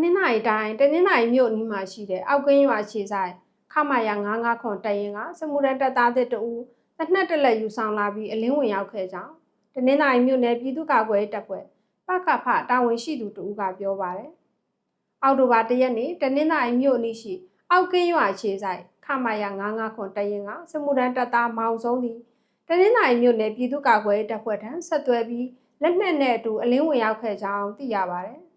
နင်္သာရီတိုင်းတနင်္သာရီမြို့အနီးမှာရှိတဲ့အောက်ကင်းရွာခြေဆိုင်ခမာယာ99ခွန်တရင်ကစမှုရန်တပ်သားတဲ့တူတစ်နှစ်တလက်ယူဆောင်လာပြီးအလင်းဝင်ရောက်ခဲ့ကြောင်းတနင်္သာရီမြို့နယ်ပြည်သူ့ကာကွယ်ရေးတပ်ဖွဲ့ပကဖတာဝန်ရှိသူတူကပြောပါတယ်။အောက်တိုဘာ၁ရက်နေ့တနင်္သာရီမြို့အနီးရှိအောက်ကင်းရွာခြေဆိုင်ခမာယာ99ခွန်တရင်ကစမှုရန်တပ်သားမောင်ဆုံးသည်တနင်္သာရီမြို့နယ်ပြည်သူ့ကာကွယ်ရေးတပ်ဖွဲ့ထံဆက်သွယ်ပြီးလက်နက်နဲ့အတူအလင်းဝင်ရောက်ခဲ့ကြောင်းသိရပါတယ်။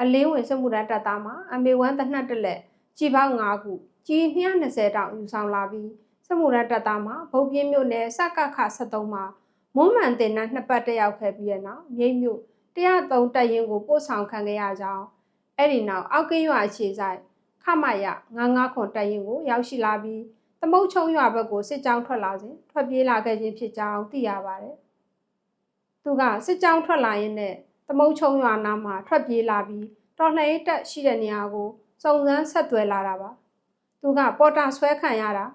အလင်းဝင်စမှုရန်တပ်သားမှာအမေဝမ်းတနတ်တလက်ကြီးပေါင်း9ခုကြီး220တောင်ယူဆောင်လာပြီးစမှုရန်တပ်သားမှာဗုတ်ပြင်းမြို့နယ်စကခ73မှာမွမ်းမှန်တင်နှနှစ်ပတ်တက်ရောက်ခဲ့ပြီးတဲ့နောက်မြိတ်မြို့103တပ်ရင်းကိုပို့ဆောင်ခံခဲ့ရကြောင်းအဲ့ဒီနောက်အောက်ကင်းရွာအခြေဆိုင်ခမရ99ခွန်တပ်ရင်းကိုရောက်ရှိလာပြီးသမုတ်ချုံရွာဘက်ကိုစစ်ကြောင်းထွက်လာစဉ်ထွက်ပြေးလာခဲ့ခြင်းဖြစ်ကြောင်းသိရပါတယ်။သူကစစ်ကြောင်းထွက်လာရင်းနဲ့ သမုတ်ချုံရွာနားမှာထွက်ပြေးလာပြီးတော်လှန်ရေးတက်ရှိတဲ့နေရာကိုစုံစမ်းဆက်သွယ်လာတာပါသူကပေါ်တာဆွဲခံရတာ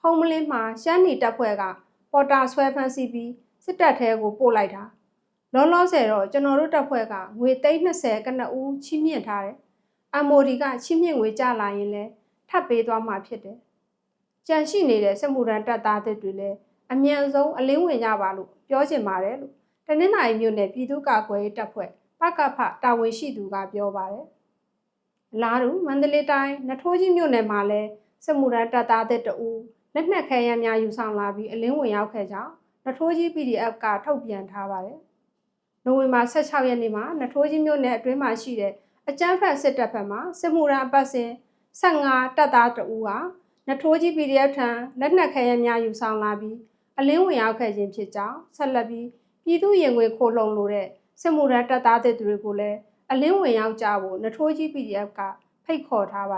ဟုံးမလင်းမှာရှမ်းနီတပ်ဖွဲ့ကပေါ်တာဆွဲဖမ်းဆီးပြီးစစ်တပ်ထဲကိုပို့လိုက်တာလောလောဆယ်တော့ကျွန်တော်တို့တပ်ဖွဲ့ကငွေ330ကနဦးချီးမြှင့်ထားတယ် MOD ကချီးမြှင့်ငွေကြလာရင်လည်းထပ်ပေးသွားမှာဖြစ်တယ်ကြံရှိနေတဲ့စစ်မှုထမ်းတပ်သားတွေလည်းအမြန်ဆုံးအလင်းဝင်ကြပါလို့ပြောချင်ပါတယ်လို့ တနင်္သာရီမြို့နယ်ပြည်သူ့ကာကွယ်ရေးတပ်ဖွဲ့ပကဖတာဝန်ရှိသူကပြောပါတယ်။အလားတူမန္တလေးတိုင်းနထိုးကြီးမြို့နယ်မှာလည်းစစ်မှုထမ်းတပ်သားတဲ့တအူလက်နက်ခဲယမ်းများယူဆောင်လာပြီးအလင်းဝင်ရောက်ခဲ့ကြောင်းနထိုးကြီး PDF ကထုတ်ပြန်ထားပါတယ်။နိုဝင်ဘာ16ရက်နေ့မှာနထိုးကြီးမြို့နယ်အတွင်းမှာရှိတဲ့အကြမ်းဖက်စစ်တပ်ဘက်မှစစ်မှုထမ်းအပတ်စဉ်15တပ်သားတအူဟာနထိုးကြီး PDF ထံလက်နက်ခဲယမ်းများယူဆောင်လာပြီးအလင်းဝင်ရောက်ခဲ့ခြင်းဖြစ်ကြောင်းဆက်လက်ပြီး ပြည်သူရင်ဝင်ခိုးလုံလို့တဲ့စစ်မှုထမ်းတပ်သားတွေကိုလည်းအလင်းဝင်ရောက်ကြဖို့နထိုးကြီး PDF ကဖိတ်ခေါ်ထားပါ